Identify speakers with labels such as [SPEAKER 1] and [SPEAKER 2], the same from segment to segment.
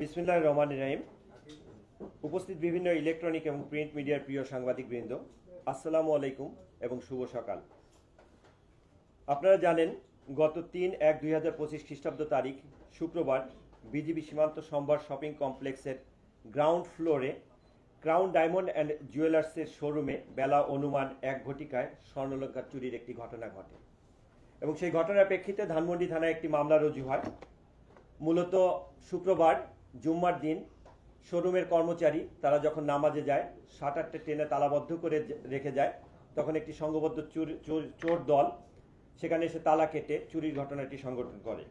[SPEAKER 1] বিসমিল্লাহ রহমান রাহিম। উপস্থিত বিভিন্ন ইলেকট্রনিক এবং প্রিন্ট মিডিয়ার প্রিয় সাংবাদিক বৃন্দ, আসসালামু আলাইকুম এবং শুভ সকাল। আপনারা জানেন, গত তিন এক দুই হাজার পঁচিশ খ্রিস্টাব্দ তারিখ, শুক্রবার, বিজিবি সীমান্ত সম্ভার শপিং কমপ্লেক্সের গ্রাউন্ড ফ্লোরে ক্রাউন ডায়মন্ড অ্যান্ড জুয়েলার্সের শোরুমে বেলা অনুমান এক ঘটিকায় স্বর্ণলঙ্কার চুরির একটি ঘটনা ঘটে। এবং সেই ঘটনার প্রেক্ষিতে ধানমন্ডি থানায় একটি মামলা রুজু হয়। মূলত শুক্রবার জুম্মার দিন শোরুমের কর্মচারী, তারা যখন নামাজে যায়, সাত আটটা ট্রেনে তালাবদ্ধ করে রেখে যায়, তখন একটি সংঘবদ্ধ চুর, চোর- চোর দল, সেখানে এসে তালা কেটে চুরির ঘটনাটি সংগঠন করে।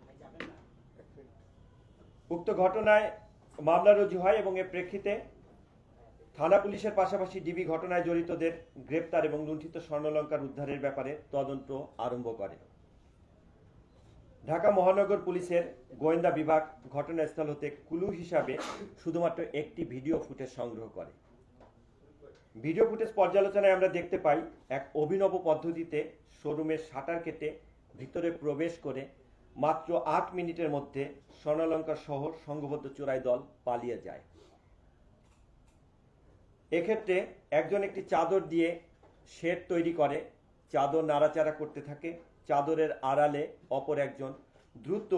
[SPEAKER 1] উক্ত ঘটনায় মামলা রুজু হয় এবং এর প্রেক্ষিতে থানা পুলিশের পাশাপাশি ডিবি ঘটনায় জড়িতদের গ্রেপ্তার এবং লুণ্ঠিত স্বর্ণলঙ্কার উদ্ধারের ব্যাপারে তদন্ত আরম্ভ করে। ঢাকা মহানগর পুলিশের গোয়েন্দা বিভাগ ঘটনাস্থল হতে কুলু হিসাবে শুধুমাত্র একটি ভিডিও ফুটেজ সংগ্রহ করে। ভিডিও ফুটেজ পর্যালোচনায় আমরা দেখতে পাই, এক অভিনব পদ্ধতিতে শোরুমের শাটার কেটে ভিতরে প্রবেশ করে মাত্র আট মিনিটের মধ্যে স্বর্ণালঙ্কার সহ সংঘবদ্ধ চোরাই দল পালিয়ে যায়। এক্ষেত্রে একজন একটি চাদর দিয়ে শেড তৈরি করে, চাদর নাড়াচাড়া করতে থাকে চাদরের আড়ালে অপর একজন দ্রুত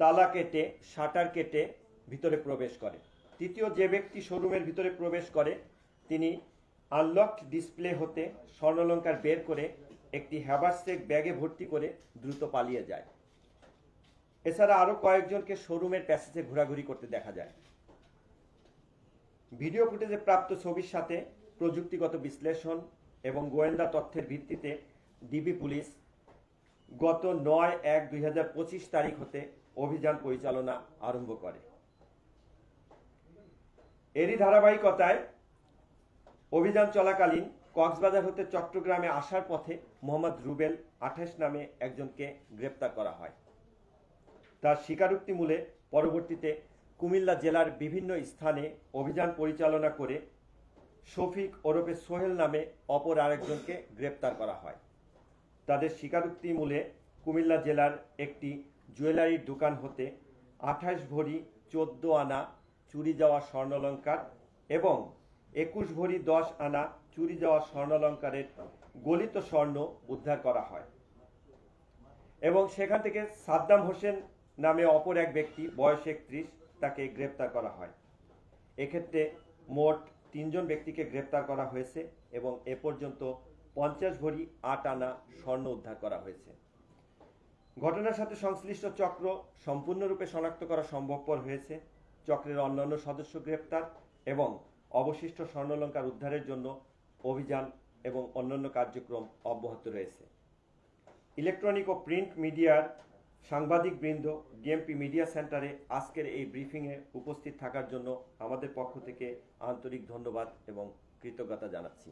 [SPEAKER 1] তালা কেটে, শাটার কেটে ভিতরে প্রবেশ করে। তৃতীয় যে ব্যক্তি শোরুমের ভিতরে প্রবেশ করে, তিনি আনলকড ডিসপ্লে হতে স্বর্ণলঙ্কার বের করে একটি হ্যাভারসেক ব্যাগে ভর্তি করে দ্রুত পালিয়ে যায়। এছাড়া আরও কয়েকজনকে শোরুমের প্যাসেজে ঘোরাঘুরি করতে দেখা যায়। ভিডিও ফুটেজে প্রাপ্ত ছবির সাথে প্রযুক্তিগত বিশ্লেষণ এবং গোয়েন্দা তথ্যের ভিত্তিতে ডিবি পুলিশ গত নয় এক দুই তারিখ হতে অভিযান পরিচালনা আরম্ভ করে। এরই ধারাবাহিকতায় অভিযান চলাকালীন কক্সবাজার হতে চট্টগ্রামে আসার পথে মোহাম্মদ রুবেল আঠাশ নামে একজনকে গ্রেপ্তার করা হয়। তার স্বীকারোক্তিমূলে পরবর্তীতে কুমিল্লা জেলার বিভিন্ন স্থানে অভিযান পরিচালনা করে শফিক ওরফে সোহেল নামে অপর আরেকজনকে গ্রেপ্তার করা হয়। তাদের স্বীকারোক্তি মূলে কুমিল্লা জেলার একটি জুয়েলারির দোকান হতে আঠাশ ভরি চোদ্দ আনা চুরি যাওয়া স্বর্ণলঙ্কার এবং একুশ ভরি দশ আনা চুরি যাওয়া স্বর্ণলঙ্কারের গলিত স্বর্ণ উদ্ধার করা হয়। এবং সেখান থেকে সাদ্দাম হোসেন নামে অপর এক ব্যক্তি, বয়স একত্রিশ, তাকে গ্রেপ্তার করা হয়। এক্ষেত্রে মোট তিনজন ব্যক্তিকে গ্রেপ্তার করা হয়েছে এবং এ পর্যন্ত পঞ্চাশ ভরি আট আনা স্বর্ণ উদ্ধার করা হয়েছে। ঘটনার সাথে সংশ্লিষ্ট চক্র সম্পূর্ণরূপে শনাক্ত করা সম্ভবপর হয়েছে। চক্রের অন্যান্য সদস্য গ্রেপ্তার এবং অবশিষ্ট স্বর্ণলঙ্কার উদ্ধারের জন্য অভিযান এবং অন্যান্য কার্যক্রম অব্যাহত রয়েছে। ইলেকট্রনিক ও প্রিন্ট মিডিয়ার সাংবাদিক বৃন্দ ডিএমপি মিডিয়া সেন্টারে আজকের এই ব্রিফিংয়ে উপস্থিত থাকার জন্য আমাদের পক্ষ থেকে আন্তরিক ধন্যবাদ এবং কৃতজ্ঞতা জানাচ্ছি।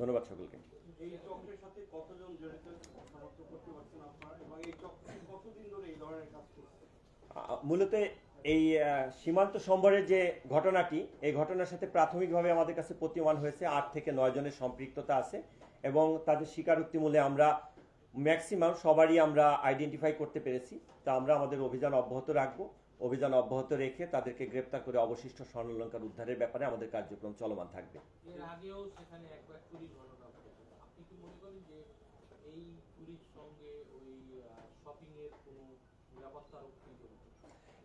[SPEAKER 1] ধন্যবাদ সকলকে।
[SPEAKER 2] এই চক্রের সাথে কতজন জড়িত শনাক্ত করতে পারছেন আপনারা? এবং এই চক্র কতদিন ধরে এই ধরনের কাজ করছে?
[SPEAKER 1] মূলত এই সীমান্ত সম্বরের যে ঘটনাটি এই ঘটনার সাথে প্রাথমিকভাবে আমাদের কাছে প্রতীয়মান হয়েছে আট থেকে নয় জনের সম্পৃক্ততা আছে এবং তাদের স্বীকারোক্তি মূলে আমরা ম্যাক্সিমাম সবারই আমরা আইডেন্টিফাই করতে পেরেছি। তা আমরা আমাদের অভিযান অব্যাহত রাখব। অভিযান অব্যাহত রেখে তাদেরকে গ্রেপ্তার করে অবশিষ্ট স্বর্ণলঙ্কার উদ্ধারের ব্যাপারে আমাদের কার্যক্রম চলমান থাকবে।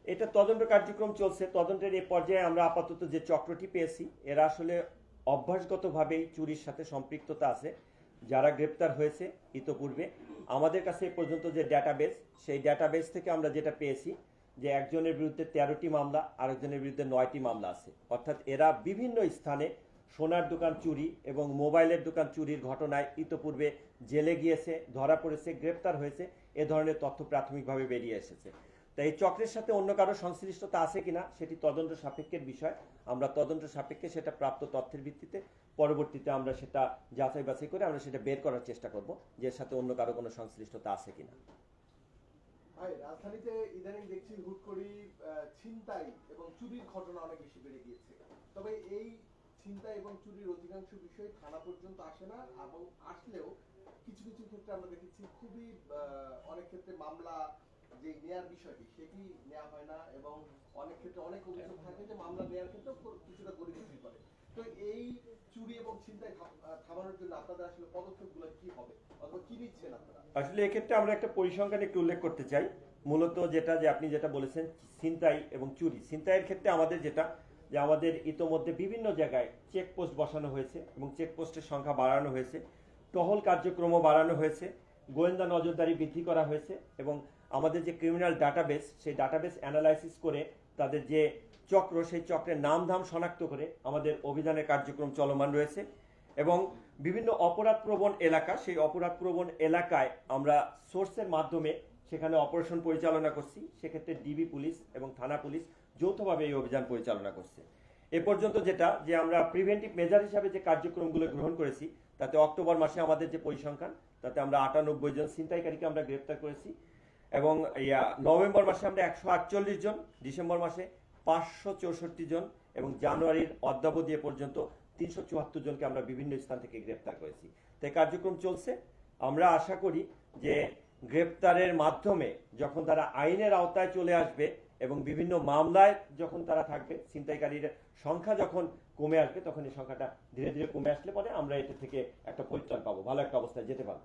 [SPEAKER 1] এটা তদন্ত কার্যক্রম চলছে। তদন্তের এই পর্যায়ে আমরা আপাতত যে চক্রটি পেয়েছি এরা আসলে অভ্যাসগতভাবেই চুরির সাথে সম্পৃক্ততা আছে। যারা গ্রেপ্তার হয়েছে ইতোপূর্বে আমাদের কাছে এ পর্যন্ত যে ডেটাবেস সেই ডেটাবেস থেকে আমরা যেটা পেয়েছি যে একজনের বিরুদ্ধে তেরোটি মামলা, আরেকজনের বিরুদ্ধে নয়টি মামলা আছে। অর্থাৎ এরা বিভিন্ন স্থানে সোনার দোকান চুরি এবং মোবাইলের দোকান চুরির ঘটনায় ইতোপূর্বে জেলে গিয়েছে, ধরা পড়েছে, গ্রেপ্তার হয়েছে, এ ধরনের তথ্য প্রাথমিকভাবে বেরিয়ে এসেছে। তাই এই চক্রের সাথে অন্য কারও সংশ্লিষ্টতা আছে কিনা সেটি তদন্ত সাপেক্ষের বিষয়। আমরা তদন্ত সাপেক্ষে সেটা প্রাপ্ত তথ্যের ভিত্তিতে পরবর্তীতে আমরা সেটা যাচাই বাছাই করে আমরা সেটা বের করার চেষ্টা করব যে সাথে অন্য কারও কোনো সংশ্লিষ্টতা আছে কিনা।
[SPEAKER 3] ভাই রাজধানীতে ইদানিং দেখছি হুট আহ, ছিনতাই এবং চুরির ঘটনা অনেক বেশি বেড়ে গিয়েছে। তবে এই ছিনতাই এবং চুরির অধিকাংশ বিষয় থানা পর্যন্ত আসে না এবং আসলেও কিছু কিছু ক্ষেত্রে আমরা দেখেছি খুবই অনেক ক্ষেত্রে মামলা যে নেয়ার বিষয়টি সেটি নেওয়া হয় না এবং অনেক ক্ষেত্রে অনেক অভিযোগ থাকে যে মামলা নেওয়ার ক্ষেত্রে কিছুটা গরিবি করে। তো এই চুরি এবং ছিনতাই থাম- থামানোর জন্য আপনাদের আসলে পদক্ষেপগুলো কি হবে?
[SPEAKER 1] আসলে এক্ষেত্রে আমরা একটা পরিসংখ্যান একটু উল্লেখ করতে চাই। মূলত যেটা যে আপনি যেটা বলেছেন, ছিনতাই এবং চুরি। ছিনতাইয়ের ক্ষেত্রে আমাদের যেটা, যে আমাদের ইতোমধ্যে বিভিন্ন জায়গায় চেকপোস্ট বসানো হয়েছে এবং চেকপোস্টের সংখ্যা বাড়ানো হয়েছে। টহল কার্যক্রমও বাড়ানো হয়েছে। গোয়েন্দা নজরদারি বৃদ্ধি করা হয়েছে এবং আমাদের যে ক্রিমিনাল ডাটাবেস সেই ডাটাবেস অ্যানালাইসিস করে তাদের যে চক্র, সেই চক্রের নাম ধাম শনাক্ত করে আমাদের অভিযানের কার্যক্রম চলমান রয়েছে। এবং বিভিন্ন অপরাধ প্রবণ এলাকা, সেই অপরাধ প্রবণ এলাকায় আমরা সোর্সের মাধ্যমে সেখানে অপারেশন পরিচালনা করছি। সেক্ষেত্রে ডিবি পুলিশ এবং থানা পুলিশ যৌথভাবে এই অভিযান পরিচালনা করছে। এ পর্যন্ত যেটা, যে আমরা প্রিভেন্টিভ মেজার হিসাবে যে কার্যক্রমগুলো গ্রহণ করেছি, তাতে অক্টোবর মাসে আমাদের যে পরিসংখ্যান, তাতে আমরা আটানব্বই জন ছিনতাইকারীকে আমরা গ্রেপ্তার করেছি এবং ইয়া, নভেম্বর মাসে আমরা একশো আটচল্লিশ জন, ডিসেম্বর মাসে পাঁচশো চৌষট্টি জন এবং জানুয়ারির অদ্যাবধি এ পর্যন্ত তিনশো চুয়াত্তর জনকে আমরা বিভিন্ন স্থান থেকে গ্রেপ্তার করেছি। তাই কার্যক্রম চলছে। আমরা আশা করি যে গ্রেপ্তারের মাধ্যমে যখন তারা আইনের আওতায় চলে আসবে এবং বিভিন্ন মামলায় যখন তারা থাকবে, ছিনতাইকারীর সংখ্যা যখন কমে আসবে, তখন এই সংখ্যাটা ধীরে ধীরে কমে আসলে পরে আমরা এটা থেকে একটা পরিত্রাণ পাবো, ভালো একটা অবস্থায় যেতে পারব।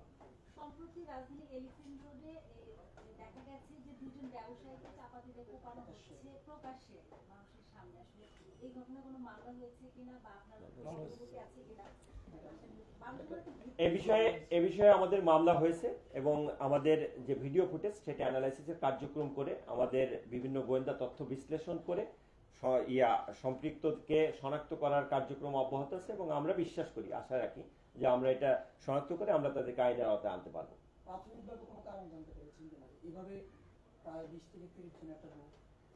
[SPEAKER 4] দেখা গেছে যে দুজন ব্যবসায়ীকে চাপা দিতে কোপানো হচ্ছে প্রকাশ্যে। সামনে আসলে এই ঘটনা কোনো মামলা হয়েছে কিনা বা আপনার আছে কিনা মানুষগুলো তো ভীত-
[SPEAKER 1] এ বিষয়ে এ বিষয়ে আমাদের মামলা হয়েছে এবং আমাদের যে ভিডিও ফুটেজ সেটা অ্যানালাইসিসের কার্যক্রম করে আমাদের বিভিন্ন গোয়েন্দা তথ্য বিশ্লেষণ করে ইয়া সম্পৃক্তকে শনাক্ত করার কার্যক্রম অব্যাহত আছে এবং আমরা বিশ্বাস করি আশা রাখি যে আমরা এটা শনাক্ত করে আমরা তাদেরকে আইনের আওতায় আনতে পারব।
[SPEAKER 5] প্রাথমিকভাবে কোনো কারণ জানতে পেরেছেন এভাবে প্রায় বিশ থেকে তিরিশ জন একটা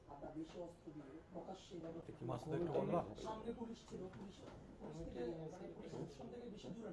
[SPEAKER 5] লোক বেশি অস্ত্র দিয়ে প্রকাশ্যে সামনে পুলিশ ছিল পুলিশ পুলিশ থেকে মানে পুলিশ স্টেশন বেশি দূরে